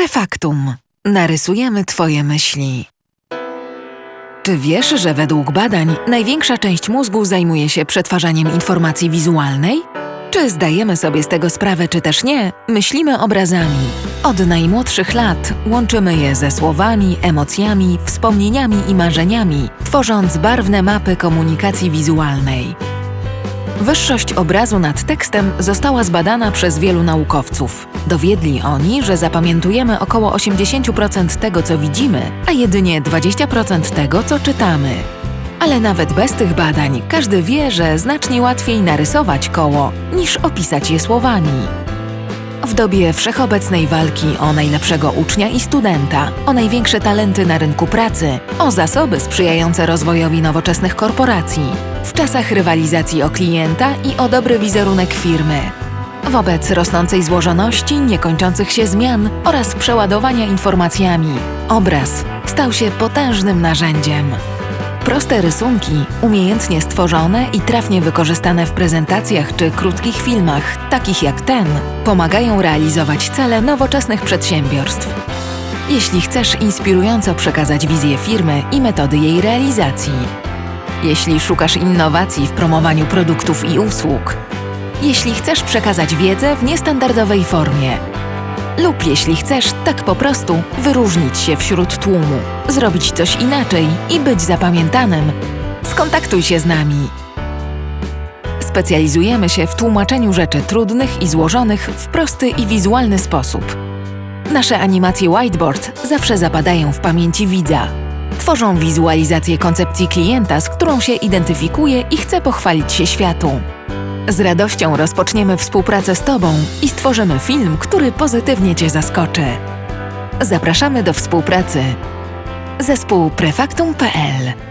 Prefaktum. Narysujemy Twoje myśli. Czy wiesz, że według badań największa część mózgu zajmuje się przetwarzaniem informacji wizualnej? Czy zdajemy sobie z tego sprawę, czy też nie, myślimy obrazami. Od najmłodszych lat łączymy je ze słowami, emocjami, wspomnieniami i marzeniami, tworząc barwne mapy komunikacji wizualnej. Wyższość obrazu nad tekstem została zbadana przez wielu naukowców. Dowiedli oni, że zapamiętujemy około 80% tego, co widzimy, a jedynie 20% tego, co czytamy. Ale nawet bez tych badań każdy wie, że znacznie łatwiej narysować koło, niż opisać je słowami. W dobie wszechobecnej walki o najlepszego ucznia i studenta, o największe talenty na rynku pracy, o zasoby sprzyjające rozwojowi nowoczesnych korporacji, w czasach rywalizacji o klienta i o dobry wizerunek firmy, wobec rosnącej złożoności, niekończących się zmian oraz przeładowania informacjami, obraz stał się potężnym narzędziem. Proste rysunki, umiejętnie stworzone i trafnie wykorzystane w prezentacjach czy krótkich filmach, takich jak ten, pomagają realizować cele nowoczesnych przedsiębiorstw. Jeśli chcesz inspirująco przekazać wizję firmy i metody jej realizacji, jeśli szukasz innowacji w promowaniu produktów i usług, jeśli chcesz przekazać wiedzę w niestandardowej formie, lub jeśli chcesz tak po prostu wyróżnić się wśród tłumu, zrobić coś inaczej i być zapamiętanym, skontaktuj się z nami. Specjalizujemy się w tłumaczeniu rzeczy trudnych i złożonych w prosty i wizualny sposób. Nasze animacje whiteboard zawsze zapadają w pamięci widza. Tworzą wizualizację koncepcji klienta, z którą się identyfikuje i chce pochwalić się światu. Z radością rozpoczniemy współpracę z Tobą i stworzymy film, który pozytywnie Cię zaskoczy. Zapraszamy do współpracy. Zespół prefaktum.pl